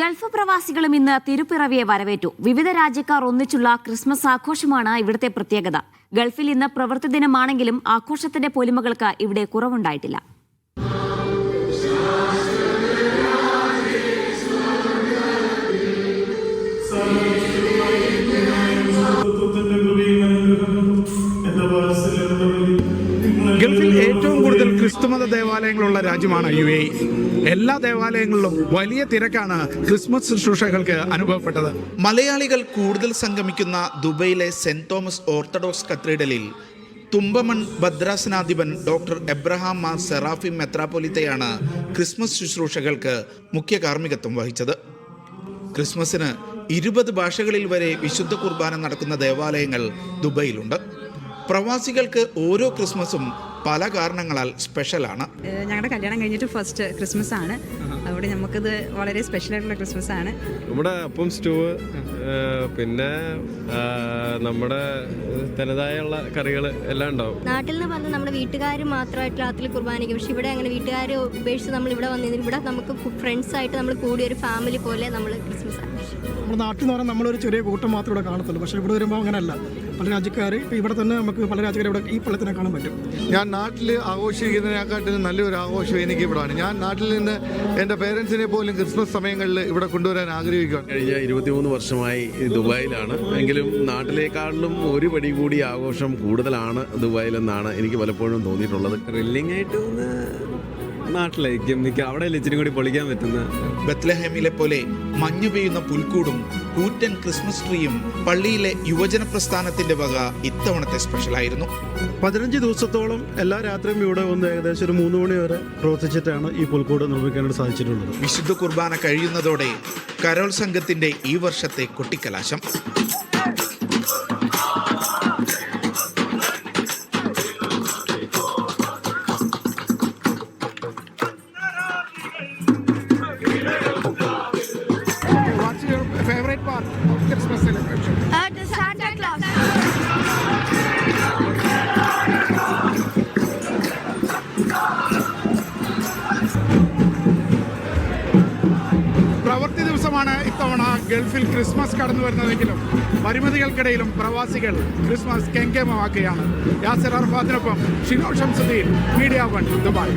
Gulf പ്രവാസികളും ഇന്ന് തിരുപ്പിറവിയെ വരവേറ്റു. വിവിധ രാജ്യക്കാർ ഒന്നിച്ചുള്ള ക്രിസ്മസ് ആഘോഷമാണ് ഇവിടുത്തെ പ്രത്യേകത. ഗൾഫിൽ ഇന്ന് പ്രവൃത്തി ദിനമാണെങ്കിലും ആഘോഷത്തിന്റെ പൊലിമകൾക്ക് ഇവിടെ കുറവുണ്ടായിട്ടില്ല. ഗൾഫിൽ ഏറ്റവും കൂടുതൽ ക്രിസ്തുമത ദേവാലയങ്ങളുള്ള രാജ്യമാണ് യു എ എല്ലാ ദേവാലയങ്ങളിലും വലിയ തിരക്കാണ് ക്രിസ്മസ് ശുശ്രൂഷകൾക്ക് അനുഭവപ്പെട്ടത്. മലയാളികൾ കൂടുതൽ സംഗമിക്കുന്ന ദുബൈയിലെ സെന്റ് തോമസ് ഓർത്തഡോക്സ് കത്തീഡ്രലിൽ തുമ്പമൺ ഭദ്രാസനാധിപൻ ഡോക്ടർ എബ്രഹാം മാർ സെറാഫി മെത്രാപ്പൊലിത്തയാണ് ക്രിസ്മസ് ശുശ്രൂഷകൾക്ക് മുഖ്യ കാർമ്മികത്വം വഹിച്ചത്. ക്രിസ്മസിന് ഇരുപത് ഭാഷകളിൽ വരെ വിശുദ്ധ കുർബാന നടക്കുന്ന ദേവാലയങ്ങൾ ദുബൈയിലുണ്ട്. പ്രവാസികൾക്ക് ഓരോ ക്രിസ്മസും പല കാരണങ്ങളാൽ സ്പെഷ്യലാണ്. ഞങ്ങളുടെ കല്യാണം കഴിഞ്ഞിട്ട് ഫസ്റ്റ് ക്രിസ്മസ് ആണ് അതുകൊണ്ട് നമുക്കിത് വളരെ സ്പെഷ്യൽ ആയിട്ടുള്ള ക്രിസ്മസ് ആണ് നമ്മുടെ അപ്പം സ്റ്റൂവ് പിന്നെ നമ്മുടെ തനതായുള്ള കറികൾ എല്ലാം ഉണ്ടാവും. നാട്ടിൽ നിന്ന് പറഞ്ഞാൽ നമ്മുടെ വീട്ടുകാർ മാത്രമായിട്ട് രാത്രി കുർബാനിക്കും പക്ഷെ ഇവിടെ അങ്ങനെ വീട്ടുകാർ ഉപേക്ഷിച്ച് നമ്മൾ ഇവിടെ വന്നതിന് ഇവിടെ നമുക്ക് ഫ്രണ്ട്സ് ആയിട്ട് നമ്മൾ കൂടിയ ഒരു ഫാമിലി പോലെ നമ്മൾ ക്രിസ്മസ് ആഘോഷിക്കും. നമ്മുടെ നാട്ടിൽ നിന്ന് പറഞ്ഞാൽ നമ്മളൊരു ചെറിയ കൂട്ടം മാത്രമേ ഇവിടെ കാണത്തുള്ളൂ. പക്ഷേ ഇവിടെ വരുമ്പോൾ അങ്ങനെയല്ല പല രാജ്യക്കാർ ഇപ്പോൾ ഇവിടെ തന്നെ നമുക്ക് പല രാജ്യക്കാർ ഇവിടെ ഈ പള്ളത്തിനെ കാണാൻ പറ്റും. ഞാൻ നാട്ടിൽ ആഘോഷിക്കുന്നതിനെക്കാട്ടിലും നല്ലൊരു ആഘോഷം എനിക്ക് ഇവിടാണ്. ഞാൻ നാട്ടിൽ നിന്ന് എന്റെ പേരൻസിനെ പോലും ക്രിസ്മസ് സമയങ്ങളിൽ ഇവിടെ കൊണ്ടുവരാൻ ആഗ്രഹിക്കുകയാണ്. കഴിഞ്ഞ ഇരുപത്തിമൂന്ന് വർഷമായി ദുബായിലാണ്. എങ്കിലും നാട്ടിലേക്കാളിലും ഒരു പടി കൂടി ആഘോഷം കൂടുതലാണ് ദുബായിലെന്നാണ് എനിക്ക് പലപ്പോഴും തോന്നിയിട്ടുള്ളത്. ത്രില്ലിംഗ് ആയിട്ട് ഒന്ന് നാട്ടിലേക്കും മിക്ക അവിടെ ഇച്ചിരി കൂടി പൊളിക്കാൻ പറ്റുന്ന? ബത്ലഹേമിലെ പോലെ മഞ്ഞു പെയ്യുന്ന പുൽക്കൂടും കൂറ്റൻ ക്രിസ്മസ് ട്രീയും പള്ളിയിലെ യുവജന പ്രസ്ഥാനത്തിന്റെ വക ഇത്തവണത്തെ സ്പെഷ്യലായിരുന്നു പതിനഞ്ച് ദിവസത്തോളം എല്ലാ രാത്രിയും ഇവിടെ വന്ന് ഏകദേശം ഒരു മൂന്ന് മണി വരെ പ്രവർത്തിച്ചിട്ടാണ് ഈ പുൽക്കൂട് നിർമ്മിക്കാനായിട്ട് സാധിച്ചിട്ടുള്ളത്. വിശുദ്ധ കുർബാന കഴിയുന്നതോടെ കരോൾ സംഘത്തിന്റെ ഈ വർഷത്തെ കൊട്ടിക്കലാശം. പ്രവൃത്തി ദിവസമാണ് ഇത്തവണ ഗൾഫിൽ ക്രിസ്മസ് കടന്നു വരുന്നതെങ്കിലും പരിമിതികൾക്കിടയിലും പ്രവാസികൾ ക്രിസ്മസ് കെങ്കേമമാക്കുകയാണ്. Yasir അർഫാദിനൊപ്പം Shino Shamsuddin media one Dubai.